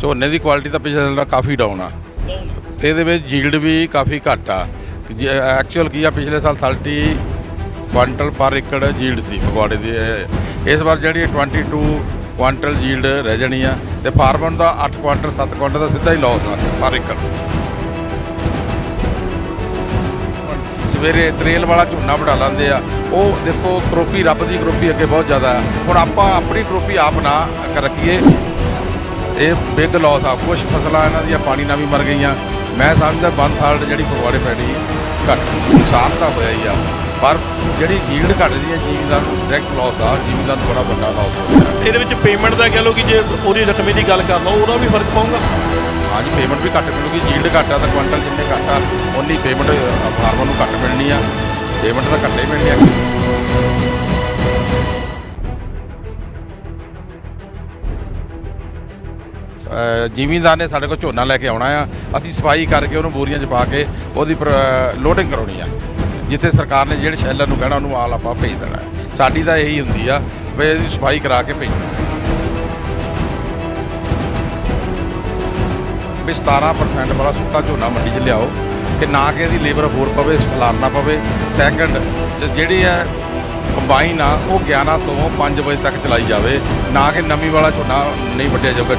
ਝੋਨੇ ਦੀ ਕੁਆਲਿਟੀ ਤਾਂ ਪਿਛਲੇ ਸਾਲ ਨਾਲੋਂ ਕਾਫੀ ਡਾਊਨ ਆ। ਤੇ ਇਹਦੇ ਵਿੱਚ ਜੀਲਡ ਵੀ ਕਾਫੀ ਘੱਟ ਆ। ਐਕਚੁਅਲ ਕੀ ਆ, ਪਿਛਲੇ ਸਾਲ 30 ਕੁਆਂਟਲ ਪਰ ਏਕੜ ਜੀਲਡ ਸੀ ਫਗਵਾੜੇ ਦੀ। ਇਸ ਵਾਰ ਜਿਹੜੀ 22 ਕੁਆਂਟਲ ਜੀਲਡ ਰਹਿ ਜਾਣੀ ਆ ਤੇ ਫਾਰਮਰ ਦਾ 8 ਕੁਆਂਟਲ 7 ਕੁਆਂਟਲ ਦਾ ਸਿੱਧਾ ਹੀ ਲਾਸ ਆ ਪਰ ਏਕੜ ਸਵੇਰੇ ਤਰੇਲ ਵਾਲਾ ਝੋਨਾ ਵਢਾ ਲੈਂਦੇ ਆ। ਉਹ ਦੇਖੋ, ਕਰੋਪੀ ਰੱਬ ਦੀ ਕਰੋਪੀ ਅੱਗੇ ਬਹੁਤ ਜ਼ਿਆਦਾ ਹੈ ਹੁਣ ਆਪਾਂ ਆਪਣੀ ਕਰੋਪੀ ਆਪ ਨਾ ਰੱਖੀਏ। ਇਹ ਬਿਗ ਲਾਸ ਆ। ਕੁਝ ਫਸਲਾਂ ਇਹਨਾਂ ਦੀਆਂ ਪਾਣੀ ਨਾਲ ਵੀ ਮਰ ਗਈਆਂ। ਮੈਂ ਸਮਝਦਾ ਬੰਦ ਫਾਲਟ ਜਿਹੜੀ ਫਗਵਾੜੇ ਪੈਣੀ ਘੱਟ ਨੁਕਸਾਨ ਤਾਂ ਹੋਇਆ ਹੀ ਆ। ਪਰ ਜਿਹੜੀ ਜੀਲਡ ਘਟਦੀ ਹੈ ਜੀਵਦਾਰ ਨੂੰ ਡਾਇਰੈਕਟ ਲਾਸ ਆ। ਜੀਵਦਾਰ ਨੂੰ ਬੜਾ ਵੱਡਾ ਲਾਸ ਹੋ ਰਿਹਾ। ਇਹਦੇ ਵਿੱਚ ਪੇਮੈਂਟ ਦਾ ਕਹਿ ਲਓ ਕਿ ਜੇ ਉਹਦੀ ਰਕਮੇ ਦੀ ਗੱਲ ਕਰ ਲਓ ਉਹਦਾ ਵੀ ਫ਼ਰਕ ਪਾਊਗਾ। ਹਾਂਜੀ ਪੇਮੈਂਟ ਵੀ ਘੱਟ ਮਿਲੂਗੀ। ਜੀਲਡ ਘੱਟ ਆ ਤਾਂ ਕੁਆਂਟਲ ਜਿੰਨੇ ਘੱਟ ਆ ਉਨੀ ਪੇਮੈਂਟ ਫਾਰਮਰ ਨੂੰ ਘੱਟ ਮਿਲਣੀ ਆ। ਪੇਮੈਂਟ ਤਾਂ ਘੱਟ ਹੀ ਮਿਲਣੀ ਆ। ਜ਼ਿਮੀਂਦਾਰ ਨੇ ਸਾਡੇ ਕੋਲ ਝੋਨਾ ਲੈ ਕੇ ਆਉਣਾ ਆ। ਅਸੀਂ ਸਫ਼ਾਈ ਕਰਕੇ ਉਹਨੂੰ ਬੋਰੀਆਂ 'ਚ ਪਾ ਕੇ ਉਹਦੀ ਲੋਡਿੰਗ ਕਰਾਉਣੀ ਆ। ਜਿੱਥੇ ਸਰਕਾਰ ਨੇ ਜਿਹੜੇ ਸ਼ੈਲਰ ਨੂੰ ਕਹਿਣਾ, ਉਹਨੂੰ ਆਲ ਆਪਾਂ ਭੇਜ ਦੇਣਾ। ਸਾਡੀ ਤਾਂ ਇਹੀ ਹੁੰਦੀ ਆ ਵੀ ਇਹਦੀ ਸਫ਼ਾਈ ਕਰਾ ਕੇ ਭੇਜਣਾ ਵੀ 17% ਵਾਲਾ ਸੁੱਕਾ ਝੋਨਾ ਮੰਡੀ 'ਚ ਲਿਆਓ, ਕਿ ਨਾ ਕਿ ਇਹਦੀ ਲੇਬਰ ਹੋਰ ਪਵੇ ਖਲਾਰਨਾ ਪਵੇ। ਸੈਕੰਡ ਜਿਹੜੀ ਹੈ ਕੰਬਾਈਨ ਆ, ਉਹ 11 ਤੋਂ 5 ਵਜੇ ਤੱਕ ਚਲਾਈ ਜਾਵੇ। ਨਾ ਕਿ ਨਵੀਂ ਵਾਲਾ ਝੋਨਾ ਨਹੀਂ ਵੱਢਿਆ ਜਾਊਗਾ।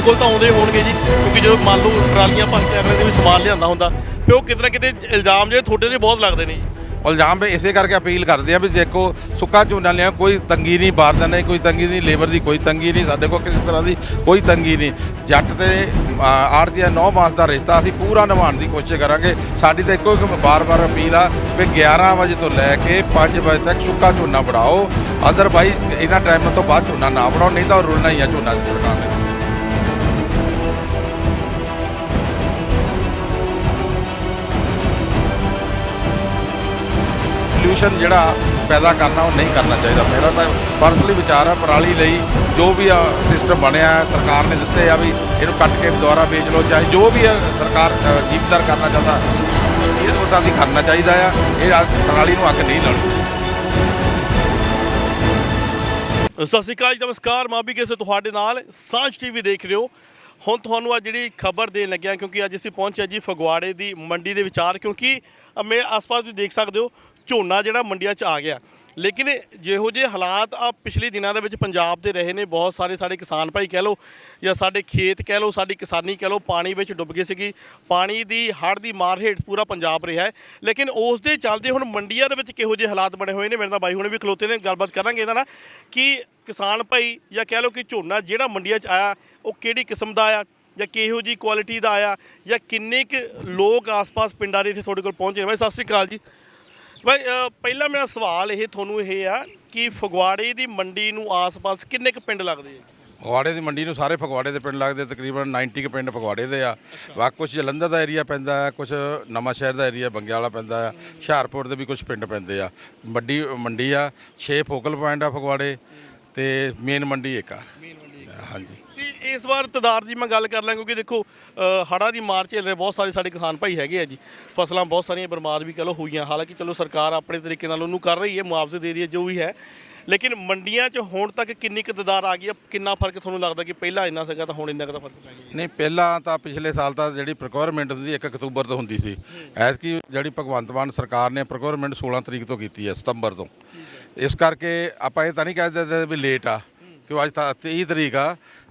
ਬਿਲਕੁਲ ਤਾਂ ਆਉਂਦੇ ਹੋਣਗੇ ਜੀ, ਕਿਉਂਕਿ ਜਦੋਂ ਮੰਨ ਲਓ ਟਰਾਲੀਆਂ ਭਰ ਕੇ ਅਗਲੇ ਦੇ ਵੀ ਸਮਾਨ ਲਿਆਂਦਾ ਹੁੰਦਾ, ਤੇ ਉਹ ਕਿਤੇ ਨਾ ਕਿਤੇ ਇਲਜ਼ਾਮ ਜਿਹੜੇ ਤੁਹਾਡੇ ਤੇ ਬਹੁਤ ਲੱਗਦੇ ਨੇ ਜੀ। ਇਲਜ਼ਾਮ ਵੀ ਇਸੇ ਕਰਕੇ ਅਪੀਲ ਕਰਦੇ ਆ ਵੀ ਦੇਖੋ, ਸੁੱਕਾ ਝੋਨਾ ਲਿਆ, ਕੋਈ ਤੰਗੀ ਨਹੀਂ ਬਾਰਦਾਨੇ ਨਹੀਂ, ਕੋਈ ਤੰਗੀ ਨਹੀਂ, ਲੇਬਰ ਦੀ ਕੋਈ ਤੰਗੀ ਨਹੀਂ, ਸਾਡੇ ਕੋਲ ਕਿਸੇ ਤਰ੍ਹਾਂ ਦੀ ਕੋਈ ਤੰਗੀ ਨਹੀਂ। ਜੱਟ ਤੇ ਆੜਤੀਆ 9 ਮਾਸ ਦਾ ਰਿਸ਼ਤਾ, ਅਸੀਂ ਪੂਰਾ ਨਿਭਾਉਣ ਦੀ ਕੋਸ਼ਿਸ਼ ਕਰਾਂਗੇ। ਸਾਡੀ ਤਾਂ ਇੱਕੋ ਇੱਕ ਬਾਰ-ਬਾਰ ਅਪੀਲ ਆ ਵੀ 11 ਵਜੇ ਤੋਂ ਲੈ ਕੇ 5 ਵਜੇ ਤੱਕ ਸੁੱਕਾ ਝੋਨਾ ਬਣਾਓ। ਅਦਰਵਾਈਜ਼ ਇਹਨਾਂ ਟਾਈਮ ਤੋਂ ਬਾਅਦ ਝੋਨਾ ਨਾ ਬਣਾਓ, ਨਹੀਂ ਤਾਂ ਰੁਲਣਾ ਹੀ ਆ ਝੋਨਾ ਸਰਕਾਰ ਨੇ। ਪੋਲਿਊਸ਼ਨ ਜਿਹੜਾ ਪੈਦਾ ਕਰਨਾ ਉਹ ਨਹੀਂ ਕਰਨਾ ਚਾਹੀਦਾ। ਮੇਰਾ ਤਾਂ ਪਰਸਨਲੀ ਵਿਚਾਰ ਹੈ ਪਰਾਲੀ ਲਈ ਜੋ ਵੀ ਆ ਸਿਸਟਮ ਬਣਿਆ ਸਰਕਾਰ ਨੇ ਦਿੱਤੇ ਆ ਵੀ ਇਹਨੂੰ ਕੱਟ ਕੇ ਦੁਬਾਰਾ ਵੇਚ ਲਓ ਚਾਹੇ ਜੋ ਵੀ ਸਰਕਾਰ ਜੀਵਦਾਰ ਕਰਨਾ ਚਾਹੁੰਦਾ ਇਹ ਉਹ ਤਾਂ ਕਰਨਾ ਚਾਹੀਦਾ ਆ। ਇਹ ਅੱਗ- ਪਰਾਲੀ ਨੂੰ ਅੱਗ ਨਹੀਂ ਲਾਉਣੀ। ਸਤਿ ਸ਼੍ਰੀ ਅਕਾਲ ਜੀ ਨਮਸਕਾਰ। ਮੈਂ ਵੀ ਕਿਸੇ ਤੁਹਾਡੇ ਨਾਲ ਸਾਂਝ ਟੀਵੀ ਦੇਖ ਰਹੇ ਹੋ। ਹੁਣ ਤੁਹਾਨੂੰ ਅੱਜ ਜਿਹੜੀ ਖਬਰ ਦੇਣ ਲੱਗਿਆ ਕਿਉਂਕਿ ਅੱਜ ਅਸੀਂ ਪਹੁੰਚੇ ਜੀ ਫਗਵਾੜੇ ਦੀ ਮੰਡੀ ਦੇ ਵਿਚਾਰ ਕਿਉਂਕਿ ਅ, ਮੇਰੇ ਆਸ-ਪਾਸ ਤੁਸੀਂ ਦੇਖ ਸਕਦੇ ਹੋ ਝੋਨਾ ਜਿਹੜਾ ਮੰਡੀਆਂ 'ਚ ਆ ਗਿਆ। ਲੇਕਿਨ ਜਿਹੋ ਜਿਹੇ ਹਾਲਾਤ ਆ ਪਿਛਲੇ ਦਿਨਾਂ ਦੇ ਵਿੱਚ ਪੰਜਾਬ ਦੇ ਰਹੇ ਨੇ, ਬਹੁਤ ਸਾਰੇ ਸਾਡੇ ਕਿਸਾਨ ਭਾਈ ਕਹਿ ਲਓ ਜਾਂ ਸਾਡੇ ਖੇਤ ਕਹਿ ਲਓ, ਸਾਡੀ ਕਿਸਾਨੀ ਕਹਿ ਲਓ, ਪਾਣੀ ਵਿੱਚ ਡੁੱਬ ਗਏ ਸੀਗੀ। ਪਾਣੀ ਦੀ ਹੜ੍ਹ ਦੀ ਮਾਰ ਹੇਠ ਪੂਰਾ ਪੰਜਾਬ ਰਿਹਾ ਹੈ। ਲੇਕਿਨ ਉਸ ਦੇ ਚੱਲਦੇ ਹੁਣ ਮੰਡੀਆਂ ਦੇ ਵਿੱਚ ਕਿਹੋ ਜਿਹੇ ਹਾਲਾਤ ਬਣੇ ਹੋਏ ਨੇ, ਮੇਰੇ ਨਾਲ ਬਾਈ ਹੁਣ ਵੀ ਖਲੋਤੇ ਨੇ, ਗੱਲਬਾਤ ਕਰਾਂਗੇ ਇਹਦਾ ਨਾਲ ਕਿ ਕਿਸਾਨ ਭਾਈ ਜਾਂ ਕਹਿ ਲਓ ਕਿ ਝੋਨਾ ਜਿਹੜਾ ਮੰਡੀਆਂ 'ਚ ਆਇਆ, ਉਹ ਕਿਹੜੀ ਕਿਸਮ ਦਾ ਆਇਆ ਜਾਂ ਕਿਹੋ ਜੀ ਕੁਆਲਿਟੀ ਦਾ ਆਇਆ ਜਾਂ ਕਿੰਨੇ ਕੁ ਲੋਕ ਆਸ-ਪਾਸ ਪਿੰਡਾਂ ਦੇ ਇੱਥੇ ਤੁਹਾਡੇ ਕੋਲ ਪਹੁੰਚੇ ਨੇ? ਬਾਈ, ਸਤਿ ਸ੍ਰੀ ਅਕਾਲ ਜੀ। ਬਾਈ ਅ, ਪਹਿਲਾ ਮੇਰਾ ਸਵਾਲ ਇਹ ਤੁਹਾਨੂੰ ਇਹ ਆ ਕਿ ਫਗਵਾੜੇ ਦੀ ਮੰਡੀ ਨੂੰ ਆਸ-ਪਾਸ ਕਿੰਨੇ ਕੁ ਪਿੰਡ ਲੱਗਦੇ ਆ? ਫਗਵਾੜੇ ਦੀ ਮੰਡੀ ਨੂੰ ਸਾਰੇ ਫਗਵਾੜੇ ਦੇ ਪਿੰਡ ਲੱਗਦੇ ਤਕਰੀਬਨ 90 ਕੁ ਪਿੰਡ ਫਗਵਾੜੇ ਦੇ ਆ। ਵਾ ਕੁਝ ਜਲੰਧਰ ਦਾ ਏਰੀਆ ਪੈਂਦਾ ਹੈ ਕੁਝ ਨਵਾਂ ਸ਼ਹਿਰ ਦਾ ਏਰੀਆ ਬੰਗਿਆਲਾ ਪੈਂਦਾ ਆ ਹੁਸ਼ਿਆਰਪੁਰ ਦੇ ਵੀ ਕੁਝ ਪਿੰਡ ਪੈਂਦੇ ਆ। ਵੱਡੀ ਮੰਡੀ ਆ 6 ਫੋਕਲ ਪੁਆਇੰਟ ਆ ਫਗਵਾੜੇ ਤੇ ਮੇਨ ਮੰਡੀ ਇੱਕ ਆ। ਹਾਂਜੀ। ਇਸ ਵਾਰ ਤਦਾਰ ਦੀ ਮੈਂ ਗੱਲ ਕਰ ਲਾਂ ਕਿਉਂਕਿ ਦੇਖੋ ਅ, ਹੜ੍ਹਾਂ ਦੀ ਮਾਰ ਝੇਲ ਰਹੇ ਬਹੁਤ ਸਾਰੇ ਸਾਡੇ ਕਿਸਾਨ ਭਾਈ ਹੈਗੇ ਆ ਜੀ। ਫਸਲਾਂ ਬਹੁਤ ਸਾਰੀਆਂ ਬਰਬਾਦ ਵੀ ਕਹ ਲਓ ਹੋਈਆਂ ਹਾਲਾਂਕਿ ਚਲੋ ਸਰਕਾਰ ਆਪਣੇ ਤਰੀਕੇ ਨਾਲ ਉਹਨੂੰ ਕਰ ਰਹੀ ਹੈ ਮੁਆਵਜ਼ੇ ਦੇ ਰਹੀ ਹੈ ਜੋ ਵੀ ਹੈ। ਲੇਕਿਨ ਮੰਡੀਆਂ 'ਚ ਹੁਣ ਤੱਕ ਕਿੰਨੀ ਕੁ ਤਦਾਰ ਆ ਗਈ ਹੈ ਕਿੰਨਾ ਫ਼ਰਕ ਤੁਹਾਨੂੰ ਲੱਗਦਾ ਕਿ ਪਹਿਲਾਂ ਇੰਨਾ ਸੀਗਾ ਤਾਂ ਹੁਣ ਇੰਨਾ ਕੁ ਦਾ ਫ਼ਰਕ ਪੈ ਗਿਆ? ਨਹੀਂ ਪਹਿਲਾਂ ਤਾਂ ਪਿਛਲੇ ਸਾਲ ਤਾਂ ਜਿਹੜੀ ਪ੍ਰੋਕਿਉਰਮੈਂਟ ਹੁੰਦੀ 1 ਅਕਤੂਬਰ ਤੋਂ ਹੁੰਦੀ ਸੀ। ਐਤਕੀ ਜਿਹੜੀ ਭਗਵੰਤ ਮਾਨ ਸਰਕਾਰ ਨੇ ਪ੍ਰੋਕਿਉਰਮੈਂਟ 16 ਤਰੀਕ ਤੋਂ ਕੀਤੀ ਹੈ ਸਤੰਬਰ ਤੋਂ। ਇਸ ਕਰਕੇ ਆਪਾਂ ਇਹ ਤਾਂ ਨਹੀਂ ਕਹਿ ਸਕਦੇ ਵੀ ਲੇਟ ਆ। ਕਿ ਅੱਜ ਤਾਂ 23 ਤਰੀਕ ਆ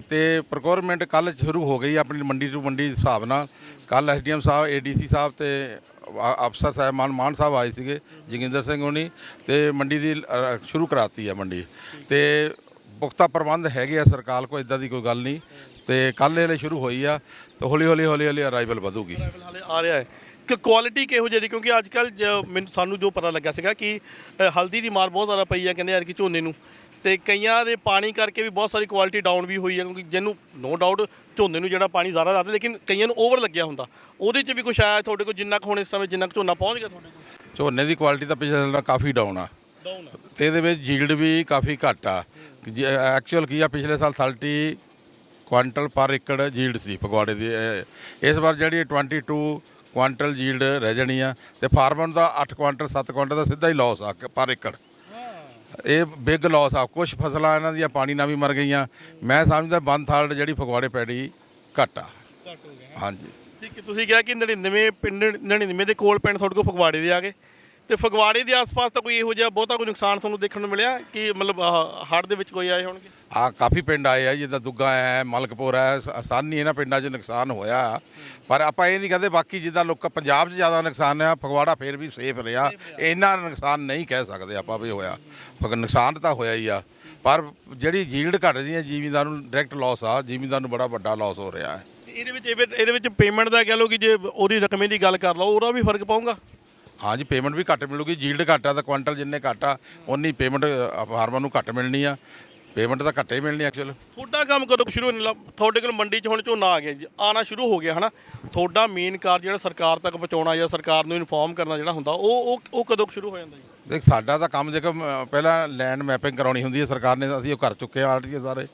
ਤੇ ਪ੍ਰੋਕਿਉਰਮੈਂਟ ਕੱਲ ਸ਼ੁਰੂ ਹੋ ਗਈ ਆਪਣੀ ਮੰਡੀ ਟੂ ਮੰਡੀ ਹਿਸਾਬ ਨਾਲ। ਕੱਲ ਐਸਡੀਐਮ ਸਾਹਿਬ ਏਡੀਸੀ ਸਾਹਿਬ ਤੇ ਅਫਸਰ ਸਾਹਿਬ ਮਾਨ ਮਾਨ ਸਾਹਿਬ ਆਏ ਸੀਗੇ ਜੋਗਿੰਦਰ ਸਿੰਘ ਹੋਣੀ ਤੇ ਮੰਡੀ ਦੀ ਅ, ਸ਼ੁਰੂ ਕਰਾਤੀ ਆ ਮੰਡੀ। ਤੇ ਪੁਖਤਾ ਪ੍ਰਬੰਧ ਹੈਗੇ ਆ ਸਰਕਾਰ ਕੋਲ ਇਦਾਂ ਦੀ ਕੋਈ ਗੱਲ ਨਹੀਂ। ਤੇ ਕੱਲ੍ਹ ਇਹਲੇ ਸ਼ੁਰੂ ਹੋਈ ਆ ਤੇ ਹੌਲੀ ਹੌਲੀ ਹੌਲੀ ਹੌਲੀ ਅਰਾਈਵਲ ਵਧੂਗੀ। ਹਾਲੇ ਆ ਰਿਹਾ ਹੈ। ਕਿ ਕੁਆਲਿਟੀ ਕਿਹੋ ਜਿਹੀ ਕਿਉਂਕਿ ਅੱਜ ਕੱਲ ਮੈਨੂੰ ਸਾਨੂੰ ਜੋ ਪਤਾ ਲੱਗਾ ਸੀਗਾ ਕਿ ਹਲਦੀ ਦੀ ਮਾਰ ਬਹੁਤ ਜ਼ਿਆਦਾ ਪਈ ਆ ਕਹਿੰਦੇ ਯਾਰ ਕਿ ਝੋਨੇ ਨੂੰ। ਤੇ ਕਈਆਂ ਦੇ ਪਾਣੀ ਕਰਕੇ ਵੀ ਬਹੁਤ ਸਾਰੀ ਕੁਆਲਿਟੀ ਡਾਊਨ ਵੀ ਹੋਈ ਹੈ ਕਿਉਂਕਿ ਜਿਹਨੂੰ ਨੋ ਡਾਊਟ ਝੋਨੇ ਨੂੰ ਜਿਹੜਾ ਪਾਣੀ ਜ਼ਿਆਦਾ ਲੱਗਦਾ ਲੇਕਿਨ ਕਈਆਂ ਨੂੰ ਓਵਰ ਲੱਗਿਆ ਹੁੰਦਾ। ਉਹਦੇ 'ਚ ਵੀ ਕੁਛ ਆਇਆ ਤੁਹਾਡੇ ਕੋਲ ਜਿੰਨਾ ਕੁ ਹੁਣ ਇਸ ਸਮੇਂ ਜਿੰਨਾ ਕੁ ਝੋਨਾ ਪਹੁੰਚ ਗਿਆ ਤੁਹਾਡੇ ਕੋਲ? ਝੋਨੇ ਦੀ ਕੁਆਲਿਟੀ ਤਾਂ ਪਿਛਲੇ ਸਾਲ ਨਾਲੋਂ ਕਾਫੀ ਡਾਊਨ ਆ। ਡਾਊਨ ਤੇ ਇਹਦੇ ਵਿੱਚ ਜੀਲਡ ਵੀ ਕਾਫੀ ਘੱਟ ਆ। ਐਕਚੁਅਲ ਕੀ ਆ ਪਿਛਲੇ ਸਾਲ 30 ਕੁਆਂਟਲ ਪਰ ਏਕੜ ਜੀਲਡ ਸੀ ਫਗਵਾੜੇ ਦੀ। ਇਸ ਵਾਰ ਜਿਹੜੀ 22 ਕੁਆਂਟਲ ਜੀਲਡ ਰਹਿ ਜਾਣੀ ਆ ਤੇ ਫਾਰਮਰ ਦਾ 8 ਕੁਆਂਟਲ 7 ਕੁਆਂਟਲ ਦਾ ਸਿੱਧਾ ਹੀ ਲਾਸ ਆ ਕ- ਪਰ ਏਕੜ ਇਹ ਬਿਗ ਲਾਸ ਆ। ਕੁਝ ਫਸਲਾਂ ਇਹਨਾਂ ਦੀਆਂ ਪਾਣੀ ਨਾਲ ਵੀ ਮਰ ਗਈਆਂ। ਮੈਂ ਸਮਝਦਾ ਬੰਦ ਥਾਲਡ ਜਿਹੜੀ ਫਗਵਾੜੇ ਪੈੜੀ ਘੱਟ ਆ। ਘੱਟ ਹੋ ਗਿਆ। ਹਾਂਜੀ। ਠੀਕ ਹੈ ਤੁਸੀਂ ਕਿਹਾ ਕਿ 99 ਪਿੰਡ 99 ਦੇ ਕੋਲ ਪਿੰਡ ਤੁਹਾਡੇ ਕੋਲ ਫਗਵਾੜੇ ਦੇ ਆ ਗਏ। ਤੇ ਫਗਵਾੜੇ ਦੇ ਆਸ-ਪਾਸ ਤਾਂ ਕੋਈ ਇਹੋ ਜਿਹਾ ਬਹੁਤਾ ਕੋਈ ਨੁਕਸਾਨ ਤੁਹਾਨੂੰ ਦੇਖਣ ਨੂੰ ਮਿਲਿਆ ਕਿ ਮਤਲਬ ਹੜ ਦੇ ਵਿੱਚ ਕੋਈ ਆਏ ਹੋਣਗੇ? ਆ ਕਾਫੀ ਪਿੰਡ ਆਏ ਆ ਜਿੱਦਾਂ ਦੁੱਗਾ ਹੈ ਮਲਕਪੁਰ ਹੈ ਆਸਾਨੀ ਇਹਨਾਂ ਪਿੰਡਾਂ 'ਚ ਨੁਕਸਾਨ ਹੋਇਆ। ਪਰ ਆਪਾਂ ਇਹ ਨਹੀਂ ਕਹਿੰਦੇ ਬਾਕੀ ਜਿੱਦਾਂ ਲੋਕ ਪੰਜਾਬ 'ਚ ਜ਼ਿਆਦਾ ਨੁਕਸਾਨ ਆ ਫਗਵਾੜਾ ਫੇਰ ਵੀ ਸੇਫ ਰਿਹਾ। ਇੰਨਾ ਨੁਕਸਾਨ ਨਹੀਂ ਕਹਿ ਸਕਦੇ ਆਪਾਂ ਵੀ ਹੋਇਆ। ਫਗ ਨੁਕਸਾਨ ਤਾਂ ਹੋਇਆ ਹੀ ਆ। ਪਰ ਜਿਹੜੀ ਜੀਲਡ ਘਟਦੀ ਹੈ ਜ਼ਿਮੀਂਦਾਰ ਨੂੰ ਡਾਇਰੈਕਟ ਲਾਸ ਆ ਜ਼ਿਮੀਂਦਾਰ ਨੂੰ ਬੜਾ ਵੱਡਾ ਲਾਸ ਹੋ ਰਿਹਾ ਹੈ। ਇਹਦੇ ਵਿੱਚ ਇਹਦੇ ਵਿੱਚ ਪੇਮੈਂਟ ਦਾ ਕਹਿ ਲਓ ਕਿ ਜੇ ਉਹਦੀ ਰਕਮੇ ਦੀ ਗੱਲ ਕਰ ਲਓ ਉਹਦਾ ਵੀ ਫ਼ਰਕ ਪਾਊਗਾ ਹਾਂਜੀ ਪੇਮੈਂਟ ਵੀ ਘੱਟ ਮਿਲੂਗੀ ਜੀਲਡ ਘੱਟ ਆ ਤਾਂ ਕੁਆਂਟਲ ਜਿੰਨੇ ਘੱਟ ਆ ਉਨੀ ਪੇਮੈਂਟ ਫਾਰਮਰ ਨੂੰ ਘੱਟ ਮਿਲਣੀ ਆ। ਪੇਮੈਂਟ ਤਾਂ ਘੱਟੇ ਮਿਲਣੀ ਐਕਚੁਅਲ ਤੁਹਾਡਾ ਕੰਮ ਕਦੋਂ ਸ਼ੁਰੂ ਹੋਣ ਲੱਗਾ ਤੁਹਾਡੇ ਕੋਲ ਮੰਡੀ 'ਚ ਹੁਣ ਝੋਨਾ ਆ ਗਿਆ ਜੀ ਆਣਾ ਸ਼ੁਰੂ ਹੋ ਗਿਆ ਹਨਾ? ਤੁਹਾਡਾ ਮੇਨ ਕਾਰ ਜਿਹੜਾ ਸਰਕਾਰ ਤੱਕ ਪਹੁੰਚਾਉਣਾ ਜਾਂ ਸਰਕਾਰ ਨੂੰ ਇਨਫੋਰਮ ਕਰਨਾ ਜਿਹੜਾ ਹੁੰਦਾ ਉਹ ਉਹ ਉਹ ਕਦੋਂ ਸ਼ੁਰੂ ਹੋ ਜਾਂਦਾ ਜੀ? ਦੇਖ ਸਾਡਾ ਤਾਂ ਕੰਮ ਦੇਖੋ ਪਹਿਲਾਂ ਲੈਂਡ ਮੈਪਿੰਗ ਕਰਾਉਣੀ ਹੁੰਦੀ ਹੈ ਸਰਕਾਰ ਨੇ ਅਸੀਂ ਉਹ ਕਰ ਚੁੱਕੇ ਆ ਆਰਟੀਏ ਸਾਰੇ।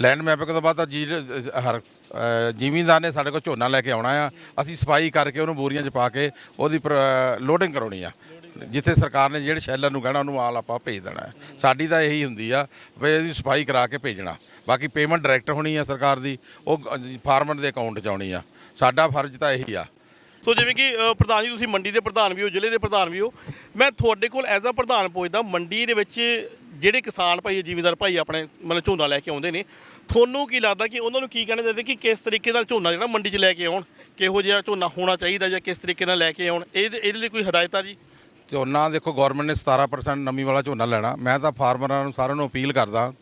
ਲੈਂਡ ਮੈਪਿੰਗ ਤੋਂ ਬਾਅਦ ਤਾਂ ਜੀ ਹਰ ਅ, ਜ਼ਿਮੀਂਦਾਰ ਨੇ ਸਾਡੇ ਕੋਲ ਝੋਨਾ ਲੈ ਕੇ ਆਉਣਾ ਆ। ਅਸੀਂ ਸਫ਼ਾਈ ਕਰਕੇ ਉਹਨੂੰ ਬੋਰੀਆਂ 'ਚ ਪਾ ਕੇ ਉਹਦੀ ਲੋਡਿੰਗ ਕਰਾਉਣੀ ਆ। ਜਿੱਥੇ ਸਰਕਾਰ ਨੇ ਜਿਹੜੇ ਸ਼ੈਲਰ ਨੂੰ ਕਹਿਣਾ ਉਹਨੂੰ ਮਾਲ ਆਪਾਂ ਭੇਜ ਦੇਣਾ। ਸਾਡੀ ਤਾਂ ਇਹੀ ਹੁੰਦੀ ਆ ਵੀ ਇਹਦੀ ਸਫ਼ਾਈ ਕਰਾ ਕੇ ਭੇਜਣਾ। ਬਾਕੀ ਪੇਮੈਂਟ ਡਾਇਰੈਕਟ ਹੋਣੀ ਆ ਸਰਕਾਰ ਦੀ ਉਹ ਫਾਰਮਰ ਦੇ ਅਕਾਊਂਟ 'ਚ ਆਉਣੀ ਆ। ਸਾਡਾ ਫਰਜ਼ ਤਾਂ ਇਹੀ ਆ। ਸੋ ਜਿਵੇਂ ਕਿ ਪ੍ਰਧਾਨ ਜੀ ਤੁਸੀਂ ਮੰਡੀ ਦੇ ਪ੍ਰਧਾਨ ਵੀ ਹੋ ਜ਼ਿਲ੍ਹੇ ਦੇ ਪ੍ਰਧਾਨ ਵੀ ਹੋ। ਮੈਂ ਤੁਹਾਡੇ ਕੋਲ ਐਜ਼ ਅ ਪ੍ਰਧਾਨ ਪੁੱਛਦਾ ਮੰਡੀ ਦੇ ਵਿੱਚ ਜਿਹੜੇ ਕਿਸਾਨ ਭਾਈ, ਜ਼ਿਮੀਂਦਾਰ ਭਾਈ ਆਪਣੇ ਮਤਲਬ ਝੋਨਾ ਲੈ ਕੇ ਆਉਂਦੇ ਨੇ, ਤੁਹਾਨੂੰ ਕੀ ਲੱਗਦਾ ਕਿ ਉਹਨਾਂ ਨੂੰ ਕੀ ਕਹਿਣਾ ਚਾਹੀਦਾ ਕਿ ਕਿਸ ਤਰੀਕੇ ਨਾਲ ਝੋਨਾ ਜਿਹੜਾ ਮੰਡੀ 'ਚ ਲੈ ਕੇ ਆਉਣ? ਕਿਹੋ ਜਿਹਾ ਝੋਨਾ ਹੋਣਾ ਚਾਹੀਦਾ ਜਾਂ ਕਿਸ ਤਰੀਕੇ ਨਾਲ ਲੈ ਕੇ ਆਉਣ? ਇਹਦੇ ਇਹਦੇ ਲਈ ਕੋਈ ਹਦਾਇਤਾਂ ਜੀ? ਝੋਨਾ ਦੇਖੋ ਗਵਰਨਮੈਂਟ ਨੇ 17% ਨਮੀ ਵਾਲਾ ਝੋਨਾ ਲੈਣਾ। ਮੈਂ ਤਾਂ ਫਾਰਮਰਾਂ ਨੂੰ ਸਾਰਿਆਂ ਨੂੰ ਅਪੀਲ ਕਰਦਾ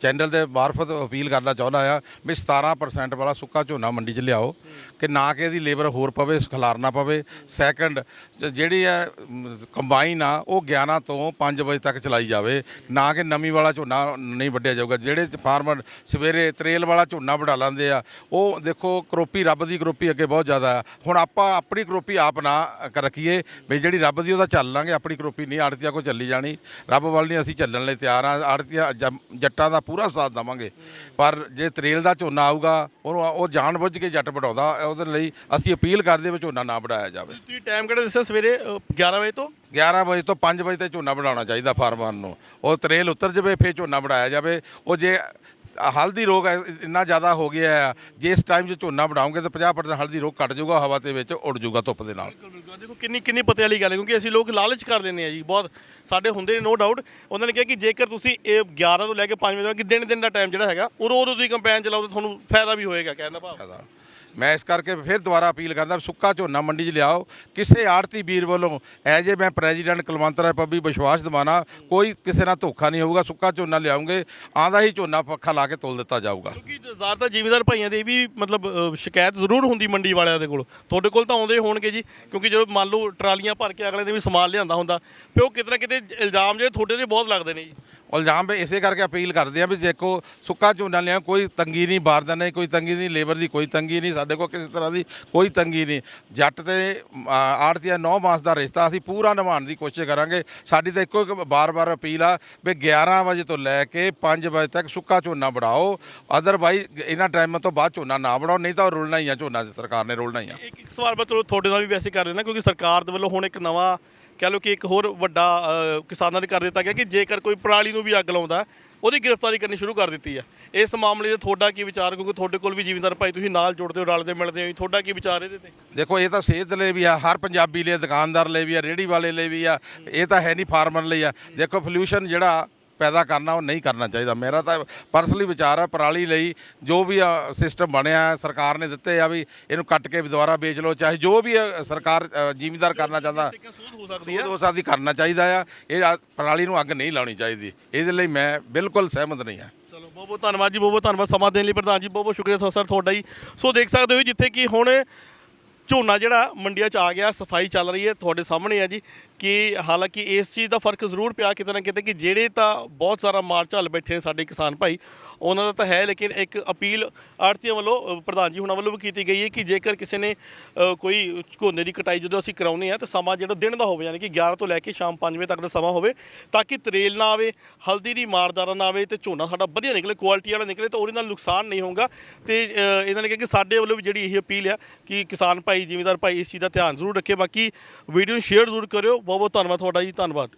ਚੈਨਲ ਦੇ ਮਾਰਫਤ ਅਪੀਲ ਕਰਨਾ ਚਾਹੁੰਦਾ ਆ ਵੀ 17% ਵਾਲਾ ਸੁੱਕਾ ਝੋਨਾ ਮੰਡੀ 'ਚ ਲਿਆਓ, ਕਿ ਨਾ ਕਿ ਇਹਦੀ ਲੇਬਰ ਹੋਰ ਪਵੇ ਖਿਲਾਰਨਾ ਪਵੇ। ਸੈਕੰਡ ਜਿਹੜੀ ਹੈ ਕੰਬਾਈਨ ਆ, ਉਹ 11 ਤੋਂ 5 ਵਜੇ ਤੱਕ ਚਲਾਈ ਜਾਵੇ। ਨਾ ਕਿ ਨਮੀ ਵਾਲਾ ਝੋਨਾ ਨਹੀਂ ਵੱਢਿਆ ਜਾਊਗਾ। ਜਿਹੜੇ ਫਾਰਮਰ ਸਵੇਰੇ ਤਰੇਲ ਵਾਲਾ ਝੋਨਾ ਵਢਾ ਲੈਂਦੇ ਆ, ਉਹ ਦੇਖੋ ਕਰੋਪੀ ਰੱਬ ਦੀ ਕਰੋਪੀ ਅੱਗੇ ਬਹੁਤ ਜ਼ਿਆਦਾ ਆ। ਹੁਣ ਆਪਾਂ ਆਪਣੀ ਕਰੋਪੀ ਆਪ ਨਾ ਕ- ਰੱਖੀਏ, ਵੀ ਜਿਹੜੀ ਰੱਬ ਦੀ ਉਹਦਾ ਚੱਲ ਲਾਂਗੇ, ਆਪਣੀ ਕਰੋਪੀ ਨਹੀਂ, ਆੜਤੀਆਂ ਕੋ ਚੱਲੀ ਜਾਣੀ। ਰੱਬ ਵੱਲ ਨਹੀਂ ਅਸੀਂ ਚੱਲਣ ਲਈ ਤਿਆਰ ਆ। ਆੜਤੀਆ ਜੱਟਾਂ ਦਾ ਪੂਰਾ ਸਾਥ ਦੇਵਾਂਗੇ। ਪਰ ਜੇ ਤਰੇਲ ਦਾ ਝੋਨਾ ਆਊਗਾ ਉਹਨੂੰ ਉਹ ਜਾਣ ਬੁੱਝ ਕੇ ਜੱਟ ਵਢਾਉਂਦਾ ਉਹਦੇ ਲਈ ਅਸੀਂ ਅਪੀਲ ਕਰਦੇ ਵੀ ਝੋਨਾ ਨਾ ਵਢਾਇਆ ਜਾਵੇ। ਤੁਸੀਂ ਟਾਈਮ ਕਿਹੜਾ ਦੱਸਿਆ? ਸਵੇਰੇ ਅ, 11 ਵਜੇ ਤੋਂ? 11 ਵਜੇ ਤੋਂ 5 ਵਜੇ ਤੇ ਝੋਨਾ ਵਢਾਉਣਾ ਚਾਹੀਦਾ ਫਾਰਮਰ ਨੂੰ। ਉਹ ਤਰੇਲ ਉਤਰ ਜਾਵੇ ਫੇਰ ਝੋਨਾ ਵਢਾਇਆ ਜਾਵੇ। ਉਹ ਜੇ ਹਲਦੀ ਰੋਗ ਇੰਨਾ ਜ਼ਿਆਦਾ ਹੋ ਗਿਆ ਆ ਜੇ ਇਸ ਟਾਈਮ 'ਚ ਝੋਨਾ ਵਢਾਉਂਗੇ ਤਾਂ 50% ਹਲਦੀ ਰੋਗ ਘਟ ਜਾਊਗਾ ਹਵਾ ਦੇ ਵਿੱਚ ਉੱਡ ਜਾਊਗਾ ਧੁੱਪ ਦੇ ਨਾਲ। ਦੇਖੋ ਕਿੰਨੀ ਕਿੰਨੀ ਪਤੇ ਵਾਲੀ ਗੱਲ ਹੈ ਕਿਉਂਕਿ ਅਸੀਂ ਲੋਕ ਲਾਲਚ ਕਰ ਦਿੰਦੇ ਆ ਜੀ ਬਹੁਤ ਸਾਡੇ ਹੁੰਦੇ ਨੇ ਨੋ ਡਾਊਟ ਉਹਨਾਂ ਨੇ ਕਿਹਾ ਕਿ ਜੇਕਰ ਤੁਸੀਂ ਇਹ 11 ਤੋਂ ਲੈ ਕੇ 5 ਵਜੇ ਤੱਕ ਦਿਨ ਦਿਨ ਦਾ ਟਾਈਮ ਜਿਹੜਾ ਹੈਗਾ ਉਦੋਂ ਉਦੋਂ ਤੁਸੀਂ ਕੰਪੈਨ ਚਲਾਓ ਤਾਂ ਤੁਹਾਨੂੰ ਫਾਇਦਾ ਵੀ ਹੋਏਗਾ ਕਹਿਣ ਦਾ ਭਾਵ। ਮੈਂ ਇਸ ਕਰਕੇ ਫਿਰ ਦੁਬਾਰਾ ਅਪੀਲ ਕਰਦਾ ਵੀ ਸੁੱਕਾ ਝੋਨਾ ਮੰਡੀ 'ਚ ਲਿਆਓ। ਕਿਸੇ ਆੜਤੀ ਵੀਰ ਵੱਲੋਂ ਐਜ ਏ ਮੈਂ ਪ੍ਰੈਜ਼ੀਡੈਂਟ ਕੁਲਵੰਤ ਰਾਏ ਪੱਬੀ ਵਿਸ਼ਵਾਸ ਦਿਵਾਨਾ ਕੋਈ ਕਿਸੇ ਨਾਲ ਧੋਖਾ ਨਹੀਂ ਹੋਊਗਾ, ਸੁੱਕਾ ਝੋਨਾ ਲਿਆਉਂਗੇ, ਆਂਦਾ ਹੀ ਝੋਨਾ ਪੱਖਾ ਲਾ ਕੇ ਤੋਲ ਦਿੱਤਾ ਜਾਊਗਾ। ਕਿਉਂਕਿ ਜ਼ਿਆਦਾਤਰ ਜ਼ਿਮੀਂਦਾਰ ਭਾਈਆਂ ਦੇ ਵੀ ਮਤਲਬ ਸ਼ਿਕਾਇਤ ਜ਼ਰੂਰ ਹੁੰਦੀ ਮੰਡੀ ਵਾਲਿਆਂ ਦੇ ਕੋਲ। ਤੁਹਾਡੇ ਕੋਲ ਤਾਂ ਆਉਂਦੇ ਹੋਣਗੇ ਜੀ, ਕਿਉਂਕਿ ਜਦੋਂ ਮੰਨ ਲਓ ਟਰਾਲੀਆਂ ਭਰ ਕੇ ਅਗਲੇ ਦਿਨ ਵੀ ਸਮਾਨ ਲਿਆਂਦਾ ਹੁੰਦਾ, ਫਿਰ ਉਹ ਕਿਤੇ ਨਾ ਕਿਤੇ ਇਲਜ਼ਾਮ ਜਿਹੜੇ ਤੁਹਾਡੇ ਤੇ ਬਹੁਤ ਲੱਗਦੇ ਨੇ ਜੀ। ਇਲਜ਼ਾਮ ਵੀ ਇਸੇ ਕਰਕੇ ਅਪੀਲ ਕਰਦੇ ਆ ਵੀ ਦੇਖੋ, ਸੁੱਕਾ ਝੋਨਾ ਲਿਆ ਕੋਈ ਤੰਗੀ ਨਹੀਂ ਬਾਰਦਾਨੇ ਨਹੀਂ, ਕੋਈ ਤੰਗੀ ਨਹੀਂ, ਲੇਬਰ ਦੀ ਕੋਈ ਤੰਗੀ ਨਹੀਂ, ਸਾਡੇ ਕੋਲ ਕਿਸੇ ਤਰ੍ਹਾਂ ਦੀ ਕੋਈ ਤੰਗੀ ਨਹੀਂ। ਜੱਟ ਤੇ ਆੜਤੀਆ 9 ਮਾਸ ਦਾ ਰਿਸ਼ਤਾ, ਅਸੀਂ ਪੂਰਾ ਨਿਭਾਉਣ ਦੀ ਕੋਸ਼ਿਸ਼ ਕਰਾਂਗੇ। ਸਾਡੀ ਤਾਂ ਇੱਕੋ ਇੱਕ ਬਾਰ-ਬਾਰ ਅਪੀਲ ਆ ਵੀ 11 ਵਜੇ ਤੋਂ ਲੈ ਕੇ 5 ਵਜੇ ਤੱਕ ਸੁੱਕਾ ਝੋਨਾ ਵੜਾਓ ਅਦਰਵਾਈਜ਼ ਇਹਨਾਂ ਟਾਈਮਾਂ ਤੋਂ ਬਾਅਦ ਝੋਨਾ ਨਾ ਵੜਾਓ ਨਹੀਂ ਤਾਂ ਉਹ ਰੁਲਣਾ ਹੀ ਆ ਝੋਨਾ, ਸਰਕਾਰ ਨੇ ਰੁਲਣਾ ਹੀ ਆ। ਇੱਕ ਇੱਕ ਸਵਾਲ ਮੈਂ ਚਲੋ ਤੁਹਾਡੇ ਨਾਲ ਵੀ ਵੈਸੇ ਕਰ ਦੇਣਾ ਕਿਉਂਕਿ ਸਰਕਾਰ ਦੇ ਵੱਲੋਂ ਹੁਣ ਇੱਕ ਨਵਾਂ ਕਹਿ ਲਓ ਕਿ ਇੱਕ ਹੋਰ ਵੱਡਾ ਅ, ਕਿਸਾਨਾਂ ਨੇ ਕਰ ਦਿੱਤਾ ਗਿਆ ਕਿ ਜੇਕਰ ਕੋਈ ਪਰਾਲੀ ਨੂੰ ਵੀ ਅੱਗ ਲਾਉਂਦਾ ਉਹਦੀ ਗ੍ਰਿਫਤਾਰੀ ਕਰਨੀ ਸ਼ੁਰੂ ਕਰ ਦਿੱਤੀ ਹੈ ਇਸ ਮਾਮਲੇ 'ਚ ਤੁਹਾਡਾ ਕੀ ਵਿਚਾਰ ਕਿਉਂਕਿ ਤੁਹਾਡੇ ਕੋਲ ਵੀ ਜ਼ਿਮੀਂਦਾਰ ਭਾਈ ਤੁਸੀਂ ਨਾਲ ਜੁੜਦੇ ਹੋ ਰਲਦੇ ਮਿਲਦੇ ਹੋ ਤੁਹਾਡਾ ਕੀ ਵਿਚਾਰ ਇਹਦੇ ਤੇ? ਦੇਖੋ ਇਹ ਤਾਂ ਸਿਹਤ ਲਈ ਵੀ ਆ ਹਰ ਪੰਜਾਬੀ ਲਈ ਦੁਕਾਨਦਾਰ ਲਈ ਵੀ ਆ ਰੇੜੀ ਵਾਲੇ ਲਈ ਵੀ ਆ ਇਹ ਤਾਂ ਹੈ ਨਹੀਂ ਫਾਰਮਰ ਲਈ ਆ। ਦੇਖੋ ਪੋਲਿਊਸ਼ਨ ਜਿਹੜਾ ਪੈਦਾ ਕਰਨਾ ਉਹ ਨਹੀਂ ਕਰਨਾ ਚਾਹੀਦਾ। ਮੇਰਾ ਤਾਂ ਪਰਸਨਲੀ ਵਿਚਾਰ ਹੈ ਪਰਾਲੀ ਲਈ ਜੋ ਵੀ ਸਿਸਟਮ ਬਣਿਆ ਹੈ, ਸਰਕਾਰ ਨੇ ਦਿੱਤੇ ਆ ਵੀ ਇਹਨੂੰ ਕੱਟ ਕੇ ਦੁਬਾਰਾ ਵੇਚ ਲਓ ਚਾਹੇ ਜੋ ਵੀ ਸਰਕਾਰ ਜ਼ਿਮੀਂਦਾਰ ਕਰਨਾ ਚਾਹੁੰਦਾ ਹੋ ਸਕਦੀ ਹੈ। ਉਹ ਸਾਡੀ ਕਰਨਾ ਚਾਹੀਦਾ ਆ। ਇਹ ਪਰਾਲੀ ਨੂੰ ਅੱਗ ਨਹੀਂ ਲਾਉਣੀ ਚਾਹੀਦੀ। ਇਹਦੇ ਲਈ ਮੈਂ ਬਿਲਕੁਲ ਸਹਿਮਤ ਨਹੀਂ ਹਾਂ। ਚਲੋ ਬਹੁਤ ਬਹੁਤ ਧੰਨਵਾਦ ਜੀ ਬਹੁਤ ਬਹੁਤ ਧੰਨਵਾਦ। ਸਮਾਂ ਦੇਣ ਲਈ ਪ੍ਰਧਾਨ ਜੀ ਬਹੁਤ ਬਹੁਤ ਸ਼ੁਕਰੀਆ ਸਰ ਤੁਹਾਡਾ ਜੀ। ਸੋ ਦੇਖ ਸਕਦੇ ਹੋ ਜਿੱਥੇ ਕਿ ਹੁਣ ਝੋਨਾ ਜਿਹੜਾ ਮੰਡੀਆਂ 'ਚ ਆ ਗਿਆ, ਸਫ਼ਾਈ ਚੱਲ ਰਹੀ ਹੈ, ਤੁਹਾਡੇ ਸਾਹਮਣੇ ਹੈ ਜੀ, ਕਿ ਹਾਲਾਂਕਿ ਇਸ ਚੀਜ਼ ਦਾ ਫ਼ਰਕ ਜ਼ਰੂਰ ਪਿਆ ਕਿਤੇ ਨਾ ਕਿਤੇ ਕਿ ਜਿਹੜੇ ਤਾਂ ਬਹੁਤ ਸਾਰਾ ਮਾਰ ਝੱਲ ਬੈਠੇ ਨੇ ਸਾਡੇ ਕਿਸਾਨ ਭਾਈ ਉਹਨਾਂ ਦਾ ਤਾਂ ਹੈ, ਲੇਕਿਨ ਇੱਕ ਅਪੀਲ ਆੜਤੀਆਂ ਵੱਲੋਂ ਪ੍ਰਧਾਨ ਜੀ ਹੁਣਾਂ ਵੱਲੋਂ ਵੀ ਕੀਤੀ ਗਈ ਹੈ ਕਿ ਜੇਕਰ ਕਿਸੇ ਨੇ ਕੋਈ ਝੋਨੇ ਦੀ ਕਟਾਈ ਜਦੋਂ ਅਸੀਂ ਕਰਾਉਨੇ ਆ ਤਾਂ ਸਮਾਂ ਜਿਹੜਾ ਦਿਨ ਦਾ ਹੋਵੇ, ਯਾਨੀ ਕਿ 11 ਤੋਂ ਲੈ ਕੇ ਸ਼ਾਮ 5 ਵਜੇ ਤੱਕ ਦਾ ਸਮਾਂ ਹੋਵੇ, ਤਾਂ ਕਿ ਤਰੇਲ ਨਾ ਆਵੇ, ਹਲਦੀ ਦੀ ਮਾਰਦਾਰਾ ਨਾ ਆਵੇ ਤੇ ਝੋਨਾ ਸਾਡਾ ਵਧੀਆ ਨਿਕਲੇ ਕੁਆਲਿਟੀ ਵਾਲਾ ਨਿਕਲੇ, ਤਾਂ ਉਹਦੇ ਨਾਲ ਨੁਕਸਾਨ ਨਹੀਂ ਹੋਊਗਾ। ਤੇ ਇਹਨਾਂ ਨੇ ਕਿਹਾ ਕਿ ਸਾਡੇ ਵੱਲੋਂ ਵੀ ਜਿਹੜੀ ਇਹ ਅਪੀਲ ਆ ਕਿ ਕਿਸਾਨ ਭਾਈ, ਜ਼ਿਮੀਦਾਰ ਭਾਈ ਇਸ ਚੀਜ਼ ਦਾ ਧਿਆਨ ਜ਼ਰੂਰ ਰੱਖੇ। ਬਾਕੀ ਵੀਡੀਓ ਨੂੰ ਸ਼ੇਅਰ ਜ਼ਰੂਰ ਕਰਿਓ। ਬਹੁਤ ਬਹੁਤ ਧੰਨਵਾਦ, ਤੁਹਾਡਾ ਜੀ, ਧੰਨਵਾਦ।